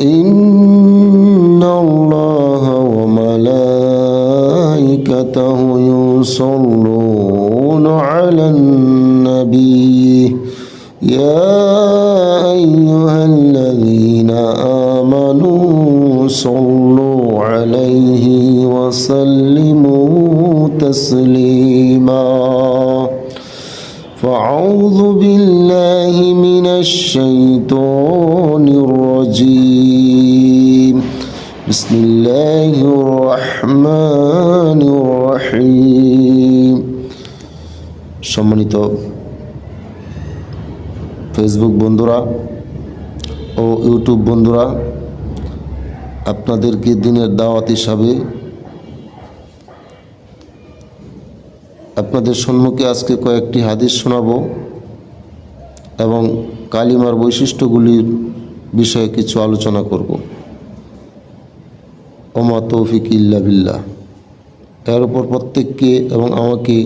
إن সম্মানিত ফেসবুক বন্ধুরা ও ইউটিউব বন্ধুরা, আপনাদেরকে দিনের দাওয়াত হিসাবে আপনাদের সম্মুখে আজকে কয়েকটি হাদিস শোনাবো এবং কালিমার বৈশিষ্ট্যগুলির বিষয়ে কিছু আলোচনা করব। ওমা তৌফিক ইল্লা বিল্লাহ। এর উপর প্রত্যেককে এবং আমাকে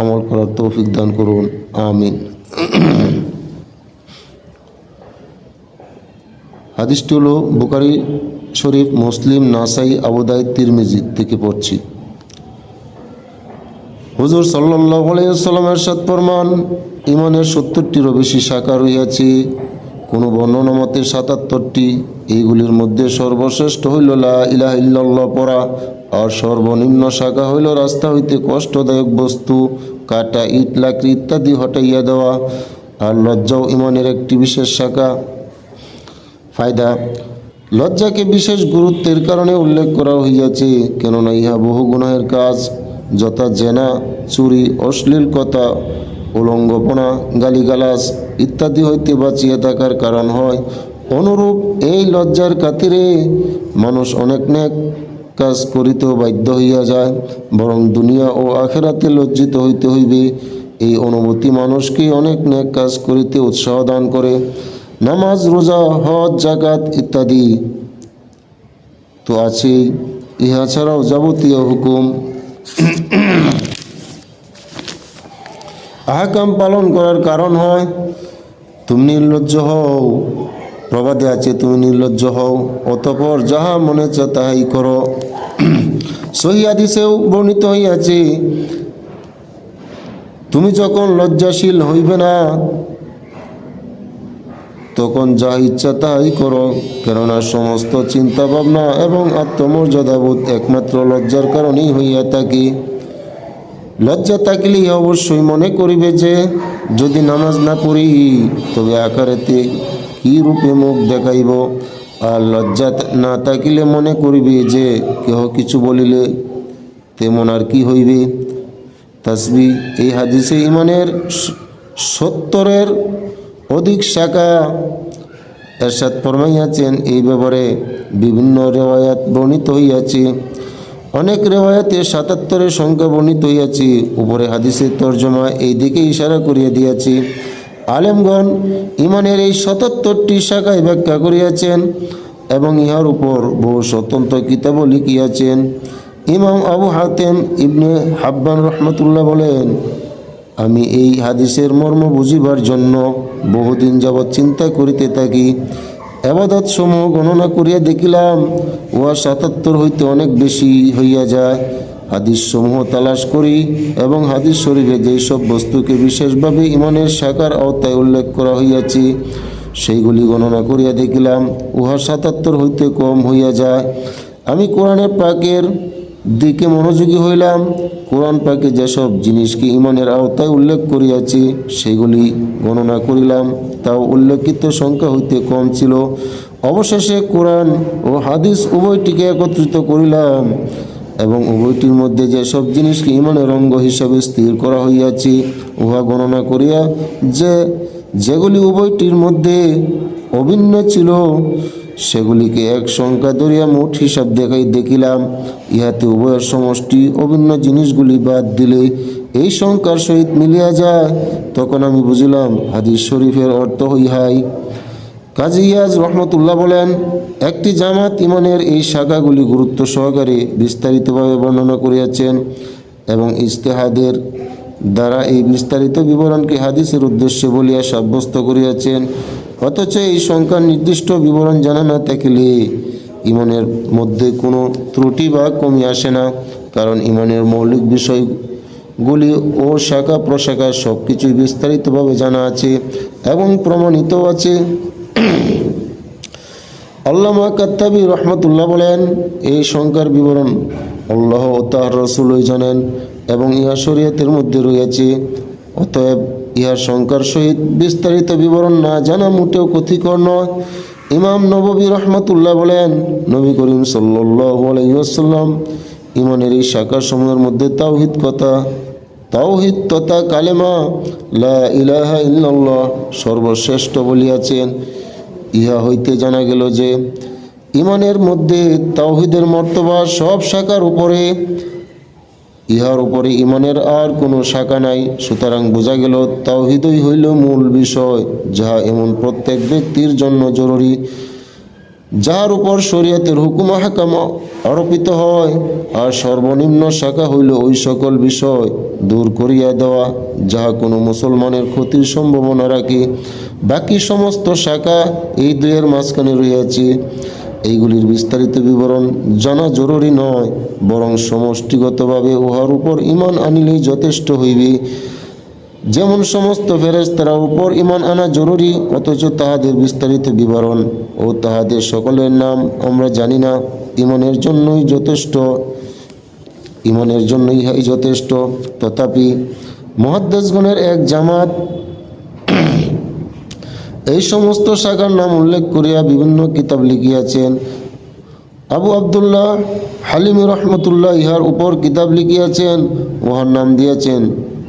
আমল করার তৌফিক দান করুন। আমিন। হাদিসটি হলো বুকারি শরীফ, মুসলিম, নাসাই আবুদাই তিরমিজি থেকে পড়ছি। হুজুর সাল্লাহ আলাইসাল্লামের সাত প্রমাণ ইমানের সত্তরটিরও বেশি শাখা রইয়াছে কোনো বর্ণনা মতে সাতাত্তরটি, এইগুলির মধ্যে সর্বশ্রেষ্ঠ হইল লা ইলাহ ইল্লাল্লাহ পড়া, আর সর্বনিম্ন শাখা হইল রাস্তা হইতে কষ্টদায়ক বস্তু, কাটা, ইট, লাকড়ি ইত্যাদি হটাইয়া দেওয়া, আর লজ্জাও ইমানের একটি বিশেষ শাখা। ফায়দা, লজ্জাকে বিশেষ গুরুত্বের কারণে উল্লেখ করা হইয়াছে, কেননা ইহা বহু গুণাহের কাজ, যথা জেনা, চুরি, অশ্লীল কথা উলঙ্গপনা গালিগালাজ ইত্যাদি হইতে বাঁচিয়ে থাকার কারণ হয়। অনুরূপ এই লজ্জার খাতিরে মানুষ অনেক নেক কাজ করিতেও বাধ্য হইয়া যায়, বরং দুনিয়া ও আখেরাতে লজ্জিত হইতে হইবে। এই অনুভূতি মানুষকে অনেক নেক কাজ করিতে উৎসাহ দান করে। নামাজ, রোজা, হজ জাকাত ইত্যাদি তো আছেই। ইহা ছাড়াও যাবতীয় হুকুম আহকাম পালন করার কারণ হয়, তুমি নির্লজ্জ হও, প্রবাদে আছে তুমি নির্লজ্জ হও, অতপর যাহা মনে চা তাহাই করো। সহি আদিসেও বর্ণিত হইয়াছে, তুমি যখন লজ্জাশীল হইবে না, তখন যা ইচ্ছা তাই করো, কেননা সমস্ত চিন্তা ভাবনা এবং আত্মমর্যাদাবোধ একমাত্র লজ্জার কারণেই হইয়া থাকে। লজ্জা থাকিলেই অবশ্যই মনে করিবে যে, যদি নামাজ না পড়ি, তবে আকারেতে কি রূপে মুখ দেখাইব? আর লজ্জা না থাকিলে মনে করিবে যে, কেহ কিছু বলিলে তেমন আর কি হইবে? তাসবি, এই হাদিসে ইমানের সত্তরের অধিক শাখা এরশাদ ফরমাইয়াছেন। এই ব্যাপারে বিভিন্ন রেওয়ায়াত বর্ণিত হইয়াছে। অনেক রেওয়ায়াতে সাতাত্তরের সংখ্যা বর্ণিত হইয়াছি। উপরে হাদিসের তর্জমা এই দিকে ইশারা করিয়া দিয়াছি। আলেমগণ ইমানের এই সাতাত্তরটি শাখায় ব্যাখ্যা করিয়াছেন এবং ইহার উপর বহু স্বতন্ত্র কিতাবও লিখিয়াছেন। ইমাম আবু হাতেম ইবনে হাব্বান রহমতুল্লাহ বলেন, আমি এই হাদিসের মর্ম বুঝিবার জন্য বহুদিন যাবৎ চিন্তা করিতে থাকি। আবাদত সমূহ গণনা করিয়া দেখিলাম, উহা সাতাত্তর হইতে অনেক বেশি হইয়া যায়। হাদিস সমূহ তালাশ করি এবং হাদিস শরীফে যেসব বস্তুকে বিশেষভাবে ইমানের শাখার আওতায় উল্লেখ করা হইয়াছে, সেইগুলি গণনা করিয়া দেখিলাম, উহা সাতাত্তর হইতে কম হইয়া যায়। আমি কোরআনের পাকের দিকে মনোযোগী হইলাম কোরআন পাকে যেসব জিনিসকে ইমানের আওতায় উল্লেখ করিয়াছি, সেগুলি গণনা করিলাম। তাও উল্লেখিত সংখ্যা হইতে কম ছিল। অবশেষে কোরআন ও হাদিস উভয়টিকে একত্রিত করিলাম এবং উভয়টির মধ্যে যেসব জিনিসকে ইমানের অঙ্গ হিসাবে স্থির করা হইয়াছে, উহা গণনা করিয়া যে, যেগুলি উভয়টির মধ্যে অভিন্ন ছিল সেগুলিকে এক সংখ্যা ধরিয়া মোট হিসাব দেখাই দেখিলাম। ইহাতে উভয়ের সমষ্টি অভিন্ন জিনিসগুলি বাদ দিলে এই সংখ্যার সহিত মিলিয়া যায়। তখন আমি বুঝিলাম, হাদিস শরীফের অর্থ ইহাই। কাজী ইয়াজ রহমতুল্লাহ বলেন, একটি জামাত ইমানের এই শাখাগুলি গুরুত্ব সহকারে বিস্তারিতভাবে বর্ণনা করিয়াছেন এবং ইস্তেহাদের দ্বারা এই বিস্তারিত বিবরণকে হাদিসের উদ্দেশ্যে বলিয়া সাব্যস্ত করিয়াছেন। অথচ এই সংখ্যার নির্দিষ্ট বিবরণ জানা না থাকলে ইমানের মধ্যে কোনো ত্রুটি বা কমি আসে না, কারণ ইমানের মৌলিক বিষয়গুলি ও শাখা প্রশাখা সব কিছুই বিস্তারিতভাবে জানা আছে এবং প্রমাণিত আছে। আল্লামা কাত্তাবি রহমতুল্লাহ বলেন, এই সংখ্যার বিবরণ আল্লাহ ও তাহার রসুলই জানেন এবং ইহা শরীয়তের মধ্যে রয়েছে, অতএব ইহার সংখ্যার সহিত বিস্তারিত বিবরণ না জানা মোটেও ক্ষতিকর নয়। ইমাম নববী রহমতুল্লাহ বলেন, নবী করিম সাল্লাম ইমানের এই শাখার সমূহের মধ্যে তাওহিদ কথা, তাওহিদ তথা কালেমা, লা ইলাহা সর্বশ্রেষ্ঠ বলিয়াছেন। ইহা হইতে জানা গেল যে, ইমানের মধ্যে তাওহিদের মর্তবা সব শাখার উপরে ইহার উপরে ইমানের আর কোনো শাখা নাই। সুতরাং বোঝা গেল, তাওহিদই হইল মূল বিষয়, যাহা এমন প্রত্যেক ব্যক্তির জন্য জরুরি, যাহার উপর শরীয়তের হুকুম হাকাম আরোপিত হয়। আর সর্বনিম্ন শাখা হইল ওই সকল বিষয় দূর করিয়া দেওয়া, যাহা কোনো মুসলমানের ক্ষতির সম্ভাবনা রাখে। বাকি সমস্ত শাখা এই দুয়ের মাঝখানে রইয়াছে এইগুলির বিস্তারিত বিবরণ জানা জরুরি নয়, বরং সমষ্টিগতভাবে উহার উপর ইমান আনিলেই যথেষ্ট হইবে। যেমন সমস্ত ফেরেস্তার উপর ইমান আনা জরুরি, অথচ তাহাদের বিস্তারিত বিবরণ ও তাহাদের সকলের নাম আমরা জানি না। ইমানের জন্যই যথেষ্ট ইমানের জন্য ইহাই যথেষ্ট। তথাপি মহাদ্দেশগণের এক জামাত এই সমস্ত শাখার নাম উল্লেখ করিয়া বিভিন্ন কিতাব লিখিয়াছেন। আবু আবদুল্লাহ হালিম রহমতুল্লাহ ইহার উপর কিতাব লিখিয়াছেন, উহার নাম দিয়েছেন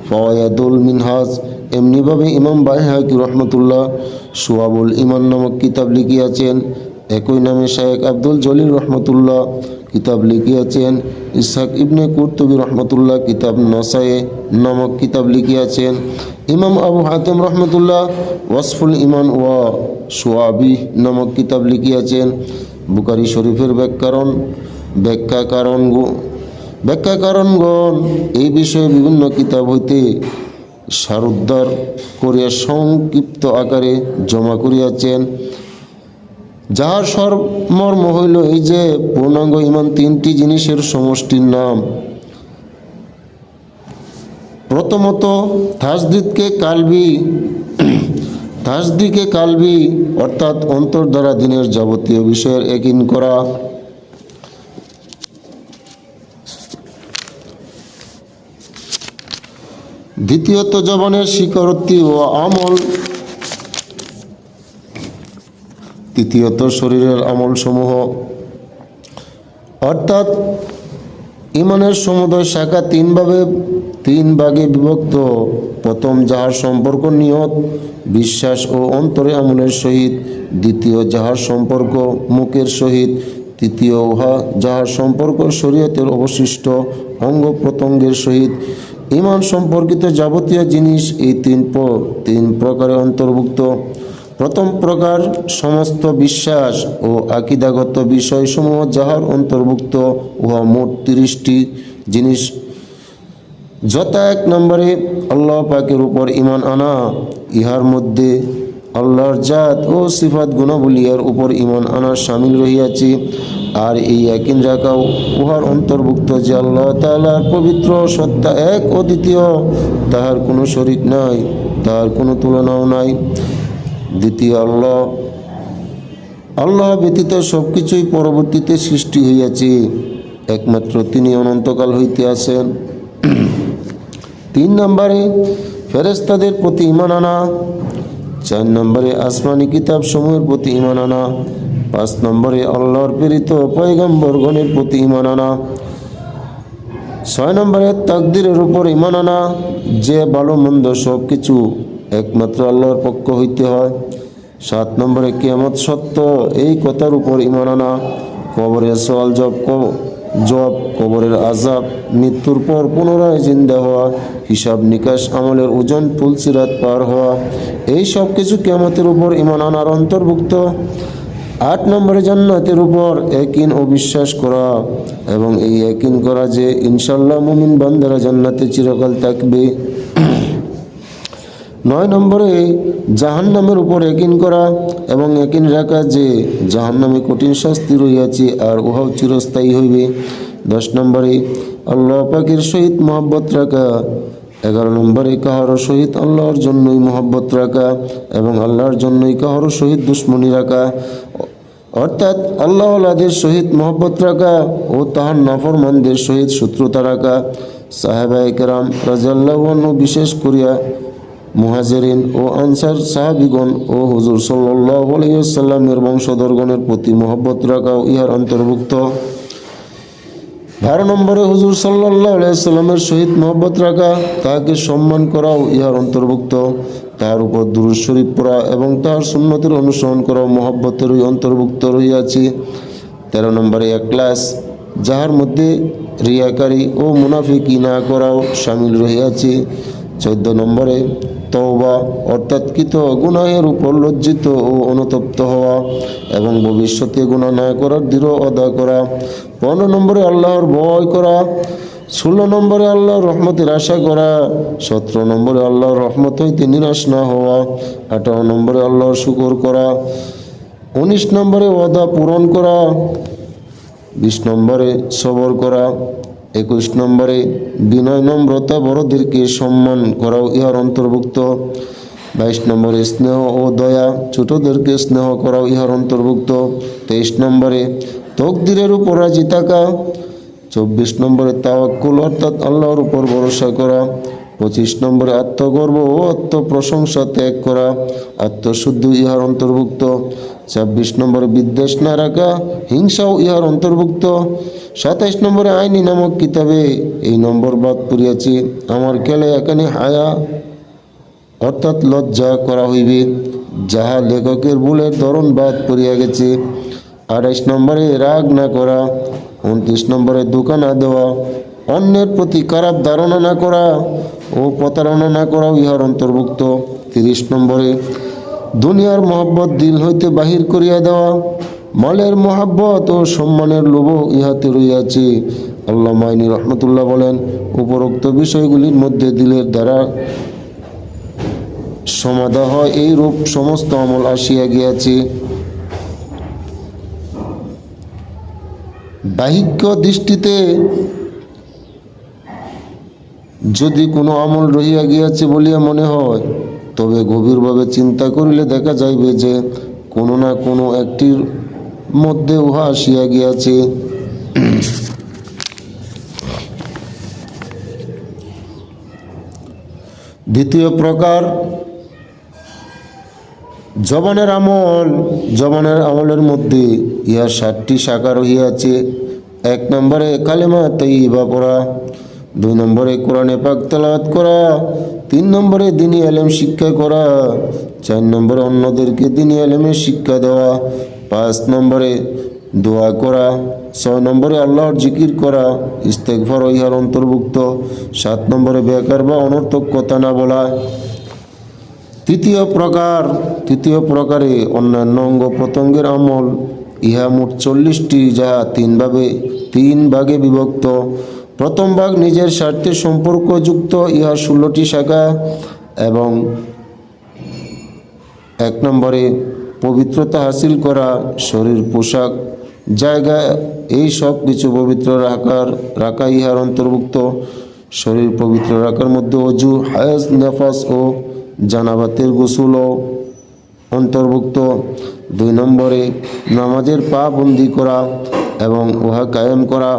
ফয়াদুল মিনহাজ। এমনিভাবে ইমাম বাইহাকি রহমতুল্লাহ সুয়াবুল ইমান নামক কিতাব লিখিয়াছেন। একই নামে শায়েক আব্দুল জলিল রহমতুল্লাহ কিতাব লিখিয়াছেন, ইসহাক ইবনে কুর্তুবী রহমতুল্লাহ কিতাব নসায়ে নামক কিতাব লিখিয়াছেন, ইমাম আবু হাতেম রহমতুল্লাহ ওয়াসফুল ইমান ওয়া সোয়াবি নামক কিতাব লিখিয়াছেন বুকারি শরীফের ব্যাকরণ ব্যাখ্যা কারণ ব্যাখ্যা ব্যাখ্যাকারণগণ এই বিষয়ে বিভিন্ন কিতাব হইতে সারুদ্ধার করিয়া সংক্ষিপ্ত আকারে জমা করিয়াছেন। যাহার সর্মর্ম হইল এই যে পূর্ণাঙ্গ ইমান তিনটি জিনিসের সমষ্টির নাম। প্রথমত তাসদিদকে কালবি থাসদিকে কালবি অর্থাৎ অন্তর দ্বারা দিনের যাবতীয় বিষয়ের একিন করা। দ্বিতীয়ত, জবানের স্বীকারোক্তি ও আমল তৃতীয়ত শরীরের আমল সমূহ অর্থাৎ ইমানের সমুদয় শাখা তিনভাবে, তিন ভাগে বিভক্ত। প্রথম যাহার সম্পর্ক নিয়ত, বিশ্বাস ও অন্তরে আমলের সহিত। দ্বিতীয় যাহার সম্পর্ক মুখের সহিত। তৃতীয় উহা যাহার সম্পর্ক শরীয়তের অবশিষ্ট অঙ্গ প্রত্যঙ্গের সহিত। ইমান সম্পর্কিত যাবতীয় জিনিস এই তিন তিন প্রকারে অন্তর্ভুক্ত। প্রথম প্রকার সমস্ত বিশ্বাস ও আকিদাগত বিষয়সমূহ যাহার অন্তর্ভুক্ত, উহা মোট তিরিশটি জিনিস। যথা এক নম্বরে আল্লাহ পাকের উপর ইমান আনা, ইহার মধ্যে আল্লাহর জাত ও সিফাত গুণাবলিয়ার উপর ইমান আনা সামিল রহিয়াছে। আর এই একিন রাখাও উহার অন্তর্ভুক্ত যে আল্লাহ তাআলার পবিত্র সত্তা এক ও দ্বিতীয়, তাহার কোনো শরিক নাই, তাহার কোনো তুলনাও নাই। দ্বিতীয় আল্লাহ। আল্লাহ ব্যতীত সব কিছুই পরবর্তীতে সৃষ্টি হইয়াছে। একমাত্র তিনি অনন্তকাল হইতে আসেন তিন নম্বরে ফেরেস্তাদের প্রতি ইমান আনা। চার নম্বরে, আসমানি কিতাব সমূহের প্রতি ইমান আনা। পাঁচ নম্বরে, আল্লাহর প্রেরিত পয়গম্বরগণের প্রতি ইমান আনা। ছয় নম্বরে, তাকদিরের উপর ইমান আনা। যে ভালো মন্দ সব কিছু একমাত্র আল্লাহর পক্ষ হইতে হয়। সাত নম্বরে কিয়ামত সত্য, এই কথার উপর ইমান আনা। কবরের সওয়াল জব জব, কবরের আজাব মৃত্যুর পর পুনরায় জিন্দা হওয়া, হিসাব নিকাশ, আমলের ওজন পুলসিরাত পার হওয়া, এই সব কিছু কিয়ামতের উপর ইমান আনার অন্তর্ভুক্ত। আট নম্বরে জান্নাতের উপর একিন ও বিশ্বাস করা এবং এই একিন করা যে ইনশাল্লাহ মুমিন বান্দারা জান্নাতে চিরকাল থাকবে। নয় নম্বরে, জাহান্নামের উপর একিন করা এবং একিন রাখা যে জাহান্নামে কঠিন শাস্তি রইয়াছে আর উহাও চিরস্থায়ী হইবে। দশ নম্বরে, আল্লাহ পাকের সহিত মহব্বত রাখা। এগারো নম্বরে, কাহারও সহিত আল্লাহর জন্যই মহব্বত রাখা এবং আল্লাহর জন্যই কাহারও সহিত দুশ্মনী রাখা। অর্থাৎ আল্লাহওয়ালাদের সহিত মহব্বত রাখা ও তাহার নাফরমানদের সহিত শত্রুতা রাখা। সাহেবা একরাম রাজাল্লাহন বিশেষ করিয়া মুহাজেরিন ও আনসার সাহাবিগণ ও হুজুর সাল্লাহ আলাইসাল্লামের বংশধরগণের প্রতি মহব্বত রাখাও ইহার অন্তর্ভুক্ত। বারো নম্বরে হুজুর সাল্লাহ আলাইসাল্লামের সহিত মহব্বত রাখা, তাহাকে সম্মান করাও ইহার অন্তর্ভুক্ত। তার উপর দুরুদ শরীফ পড়া এবং তাহার সুন্নতের অনুসরণ করাও মহব্বতেরই অন্তর্ভুক্ত রহিয়াছে। তেরো নম্বরে এক ক্লাস যাহার মধ্যে রিয়াকারী ও মুনাফিকি না করাও সামিল রহিয়াছে। চোদ্দ নম্বরে, তওবা অর্থাৎ কৃত গুনাহের উপর লজ্জিত ও অনুতপ্ত হওয়া এবং ভবিষ্যতে গুণা না করার দৃঢ় অদা করা। পনেরো নম্বরে আল্লাহর ভয় করা। ষোলো নম্বরে আল্লাহর রহমতের আশা করা। সতেরো নম্বরে আল্লাহর রহমত হইতে নিরাশ না হওয়া। আঠারো নম্বরে আল্লাহর শুকর করা। উনিশ নম্বরে ওয়াদা পূরণ করা। বিশ নম্বরে সবর করা। একুশ নম্বরে, বিনয় নম্রতা বড়দেরকে সম্মান করাও ইহার অন্তর্ভুক্ত। বাইশ নম্বরে, স্নেহ ও দয়া ছোটদেরকে স্নেহ করাও ইহার অন্তর্ভুক্ত। তেইশ নম্বরে, তকদিরের উপর রাজি থাকা। চব্বিশ নম্বরে, তাওয়াক্কুল, অর্থাৎ আল্লাহর উপর ভরসা করা। পঁচিশ নম্বরে, আত্মগর্ব ও আত্মপ্রশংসা ত্যাগ করা। আত্মশুদ্ধি ইহার অন্তর্ভুক্ত। ছাব্বিশ নম্বরে বিদ্বেষ না রাখা, হিংসাও ইহার অন্তর্ভুক্ত। সাতাইশ নম্বরে আইনি নামক কিতাবে এই নম্বর বাদ পড়িয়াছি। আমার খেলে এখানে হায়া, অর্থাৎ লজ্জা করা হইবে। যাহা লেখকের ভুলের ধরন বাদ পড়িয়া গেছে। আঠাইশ নম্বরে রাগ না করা, উনত্রিশ নম্বরে দোকান না দেওয়া, অন্যের প্রতি খারাপ ধারণা না করা ও প্রতারণা না করাও ইহার অন্তর্ভুক্ত। তিরিশ নম্বরে দুনিয়ার মহব্বত দিল হইতে বাহির করিয়া দেওয়া। মালের মহাব্বত ও সম্মানের লোভ ইহাতে রইয়াছে আল্লাহ মাইনি রহমতুল্লাহ বলেন, উপরোক্ত বিষয়গুলির মধ্যে দিলের দ্বারা সমাধা হয় এই রূপ সমস্ত আমল আসিয়া গিয়াছে। বাহিক্য দৃষ্টিতে যদি কোনো আমল রহিয়া গিয়াছে বলিয়া মনে হয় তবে গভীরভাবে চিন্তা করিলে দেখা যাইবে যে কোনো না কোনো একটির মধ্যে উহা আসিয়া গিয়াছে। দ্বিতীয় প্রকার, জবানের আমল, জবানের আমলের মধ্যে ইহা ষাটটি শাখা রহিয়াছে। এক নম্বরে কালেমা তৈবা পড়া। দুই নম্বরে কোরআনে পাক তেলাওয়াত করা, তিন নম্বরে দিনই আলেম শিক্ষা করা, চার নম্বরে অন্যদেরকে দিনী আলেমের শিক্ষা দেওয়া, পাঁচ নম্বরে দোয়া করা, ছয় নম্বরে আল্লাহর জিকির করা ইস্তেকফর ইহার অন্তর্ভুক্ত, সাত নম্বরে বেকার বা অনর্থক কথা না বলা। তৃতীয় প্রকার, তৃতীয় প্রকারে অন্যান্য অঙ্গ প্রত্যঙ্গের আমল, ইহা মোট চল্লিশটি যা তিন ভাবে, তিন ভাগে বিভক্ত। প্রথম ভাগ নিজের স্বার্থে সম্পর্কযুক্ত, ইহা ষোলোটি শাখা এবং এক নম্বরে পবিত্রতা হাসিল করা, শরীর, পোশাক, জায়গা, এই সব কিছু পবিত্র রাখার, রাখা ইহার অন্তর্ভুক্ত। শরীর পবিত্র রাখার মধ্যে অজু হায়াজ নেফাস ও জানাবাতের গোসলও অন্তর্ভুক্ত। দুই নম্বরে নামাজের পা বন্দি করা এবং উহা কায়েম করা,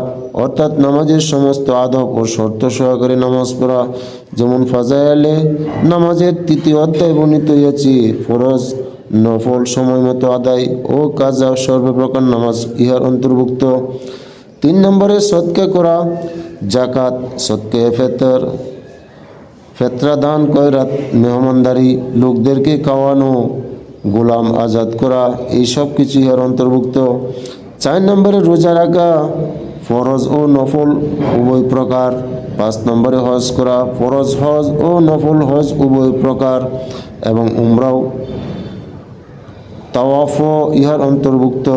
অর্থাৎ নামাজের সমস্ত আদব ও শর্ত সহকারে নামাজ পড়া, যেমন ফাজায়ালে নামাজের তৃতীয় অধ্যায় বর্ণিত হইয়াছে, ফরজ, নফল সময় মতো আদায় ও কাজা সর্বপ্রকার নামাজ ইহার অন্তর্ভুক্ত। তিন নম্বরে সৎকা করা জাকাত সৎকে ফেতর, ফেতরা দান কয়রাত, মেহমানদারি, লোকদেরকে খাওয়ানো, গোলাম আজাদ করা, এই সব কিছু ইহার অন্তর্ভুক্ত। চার নম্বরে রোজা রাখা ফরজ ও নফল, উভয় প্রকার। পাঁচ নম্বরে হজ করা ফরজ, হজ ও নফল, হজ উভয় প্রকার এবং উমরাও। তাওয়াফ ইহার অন্তর্ভুক্ত।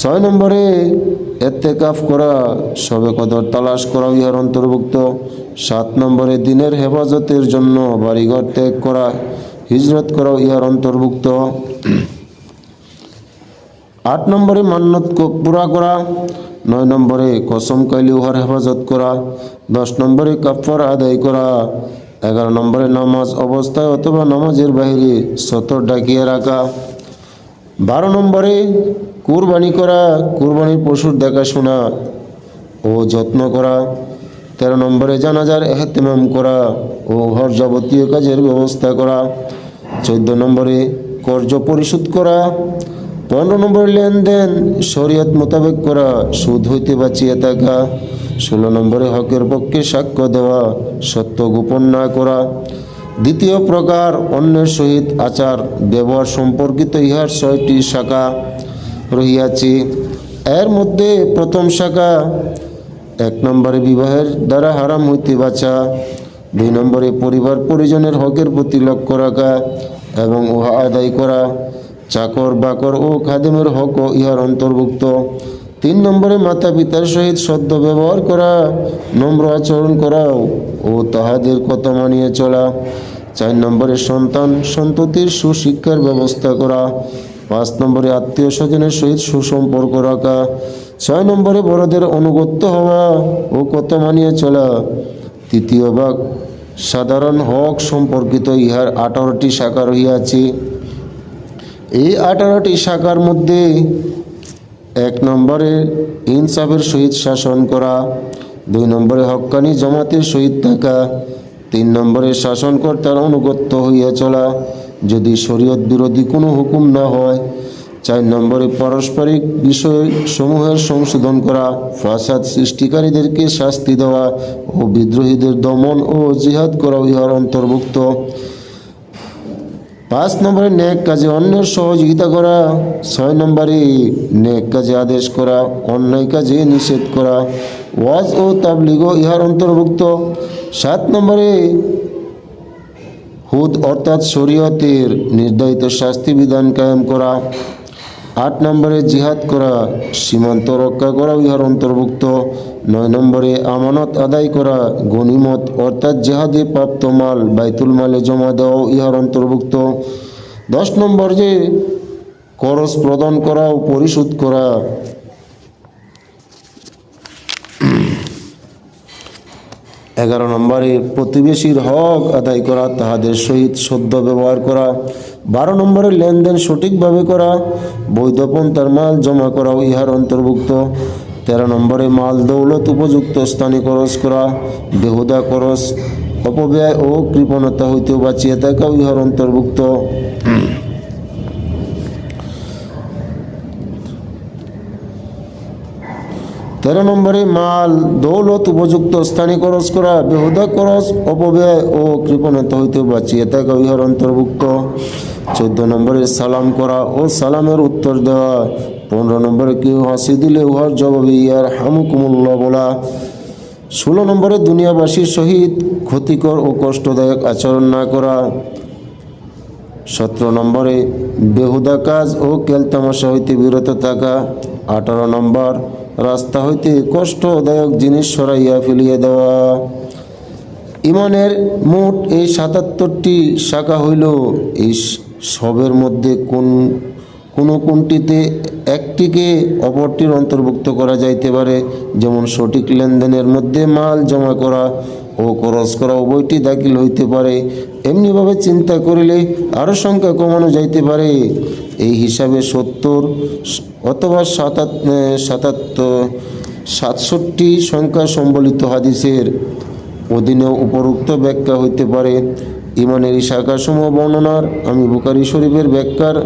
ছয় নম্বরে এত্তেকাফ করা, সবে কদর তালাশ করা ইহার অন্তর্ভুক্ত। সাত নম্বরে দিনের হেফাজতের জন্য বাড়িঘর ত্যাগ করা, হিজরত করা ইহার অন্তর্ভুক্ত। আট নম্বরে মান্নত ক- পুরা করা, নয় নম্বরে কসম কাইলি উহার হেফাজত করা, দশ নম্বরে কাফার আদায় করা, এগারো নম্বরে নামাজ অবস্থায় অথবা নামাজের বাইরে সতর ডাকিয়ে রাখা, বারো নম্বরে কুরবানি করা, কুরবানির পশুর দেখাশোনা ও যত্ন করা, তেরো নম্বরে জানাজার এহতেমাম করা ও ঘর যাবতীয় কাজের ব্যবস্থা করা, চোদ্দ নম্বরে কর্য পরিশোধ করা পনেরো নম্বরে লেনদেন শরীয়ত মোতাবেক করা, সুদ হইতে বাঁচিয়ে থাকা। ষোলো নম্বরে হকের পক্ষে সাক্ষ্য দেওয়া, সত্য গোপন না করা। দ্বিতীয় প্রকার, অন্যের সহিত আচার, ব্যবহার সম্পর্কিত ইহার ছয়টি শাখা রহিয়াছে। এর মধ্যে প্রথম শাখা, এক নম্বরে বিবাহের দ্বারা হারাম হইতে বাঁচা। দুই নম্বরে পরিবার পরিজনের হকের প্রতি লক্ষ্য রাখা এবং উহা আদায় করা। চাকর বাকর ও খাদেমের হকও ইহার অন্তর্ভুক্ত। তিন নম্বরে মাতা পিতার সহিত সদ্য ব্যবহার করা, নম্র আচরণ করা ও তাহাদের কথা মানিয়ে চলা। চার নম্বরে সন্তান, সন্ততির সুশিক্ষার ব্যবস্থা করা। পাঁচ নম্বরে আত্মীয় স্বজনের সহিত সুসম্পর্ক রাখা। ছয় নম্বরে বড়দের অনুগত্য হওয়া ও কথা মানিয়ে চলা। তৃতীয় ভাগ, সাধারণ হক সম্পর্কিত ইহার আঠারোটি শাখা রহিয়াছে। এই আঠারোটি শাখার মধ্যে এক নম্বরে ইনসাফের সহিত শাসন করা, দুই নম্বরে হক্কানি জমাতের সহিত থাকা, তিন নম্বরে শাসনকর্তার অনুগত্য হইয়া চলা, যদি শরীয়ত বিরোধী কোনো হুকুম না হয়, চার নম্বরে পারস্পরিক বিষয় সমূহের সংশোধন করা, ফাসাদ সৃষ্টিকারীদেরকে শাস্তি দেওয়া ও বিদ্রোহীদের দমন ও জিহাদ করা ইহার অন্তর্ভুক্ত। পাঁচ নম্বরে নেক কাজে অন্যের সহযোগিতা করা, ছয় নম্বরে নেক কাজে আদেশ করা, অন্যায় কাজে নিষেধ করা, ওয়াজ ও তাবলিগও ইহার অন্তর্ভুক্ত। সাত নম্বরে হুদ অর্থাৎ শরীয়তের নির্ধারিত শাস্তি বিধান কায়েম করা আট নম্বরে জিহাদ করা, সীমান্ত রক্ষা করা ইহার অন্তর্ভুক্ত। নয় নম্বরে আমানত আদায় করা গনিমত অর্থাৎ জেহাদে প্রাপ্ত মাল, বাইতুল মালে জমা দেওয়া ইহার অন্তর্ভুক্ত। দশ নম্বর যে করস প্রদান করা ও পরিশোধ করা। এগারো নম্বরে প্রতিবেশীর হক আদায় করা, তাহাদের সহিত সদ্য ব্যবহার করা। বারো নম্বরে লেনদেন সঠিকভাবে করা বৈধ পন্থার মাল জমা করাও ইহার অন্তর্ভুক্ত। তেরো নম্বরে মাল দৌলত উপযুক্ত, স্থানে খরচ করা, বেহুদা খরচ, অপব্যয় ও কৃপণতা হইতেও বাঁচিয়ে থাকাও ইহার অন্তর্ভুক্ত। তেরো নম্বরে মাল দৌলত উপযুক্ত, স্থানে খরচ করা, বেহুদা খরচ, অপব্যয় ও কৃপণতা হইতে বাঁচিয়ে থাকা ইহার অন্তর্ভুক্ত। চোদ্দ নম্বরে সালাম করা ও সালামের উত্তর দেওয়া। পনেরো নম্বরে কেউ হাসি দিলে উহার জবাবে ইয়ার হামুকুমুল্লাহ বলা। ষোলো নম্বরে দুনিয়াবাসীর সহিত ক্ষতিকর ও কষ্টদায়ক আচরণ না করা। সতেরো নম্বরে বেহুদা কাজ ও কেলতামাশা হইতে বিরত থাকা। আঠারো নম্বর, রাস্তা হইতে কষ্টদায়ক জিনিস সরাইয়া ফেলিয়া দেওয়া। ইমানের মোট এই সাতাত্তরটি শাখা হইল এই সবের মধ্যে কোন, কোনো কোনটিতে একটিকে অপরটির অন্তর্ভুক্ত করা যাইতে পারে, যেমন সঠিক লেনদেনের মধ্যে মাল জমা করা ও খরচ করা উভয়টি দাখিল হইতে পারে। এমনিভাবে চিন্তা করিলে আরও সংখ্যা কমানো যাইতে পারে। এই হিসাবে সত্তর অথবা সাতাত সাতাত্তর সাতষট্টি সংখ্যা সম্বলিত হাদিসের অধীনে উপরোক্ত ব্যাখ্যা হইতে পারে। ইমানের শাখাসমূহ বর্ণনার আমি বুকারি শরীফের ব্যাখ্যার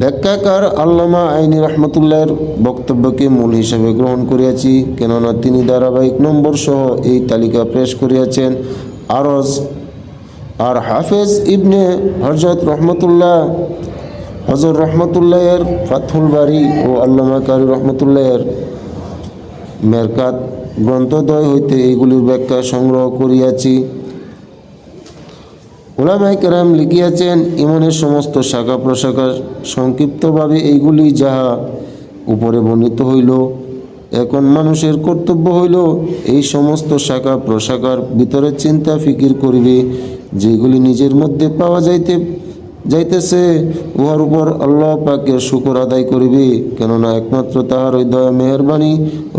ব্যাখ্যাকার আল্লামা আইনি রহমতুল্লাহর বক্তব্যকে মূল হিসাবে গ্রহণ করিয়াছি, কেননা তিনি ধারাবাহিক নম্বর সহ এই তালিকা পেশ করিয়াছেন। আরজ, আর হাফেজ ইবনে হজরত রহমতুল্লাহ হজর রহমতুল্লাহের ফাথুল বাড়ি ও আল্লামা কারি রহমতুল্লাহের মেরকাত গ্রন্থদ্বয় হইতে এইগুলির ব্যাখ্যা সংগ্রহ করিয়াছি। ওলামাই কেরাম লিখিয়াছেন, ইমানের সমস্ত শাখা প্রশাখা সংক্ষিপ্তভাবে এইগুলি যাহা উপরে বর্ণিত হইল এখন মানুষের কর্তব্য হইল এই সমস্ত শাখা প্রশাখার ভিতরে চিন্তা ফিকির করিবে, যেগুলি নিজের মধ্যে পাওয়া যাইতে, যাইতেছে, উহার উপর আল্লাহ পাকের শুকর আদায় করিবে, কেননা একমাত্র তাহার ওই দয়া মেহরবানি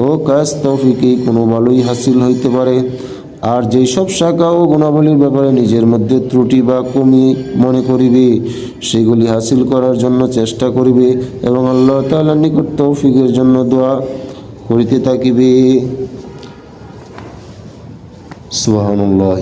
ও কাজ তৌফিকেই কোনো ভালোই হাসিল হইতে পারে। আর যেই সব শাখা ও গুণাবলীর ব্যাপারে নিজের মধ্যে ত্রুটি বা কমি মনে করিবে, সেগুলি হাসিল করার জন্য চেষ্টা করিবে এবং আল্লাহ তাল্লাহ নিকট তৌফিকের জন্য দোয়া করিতে থাকিবে। সুহানুল্লাহ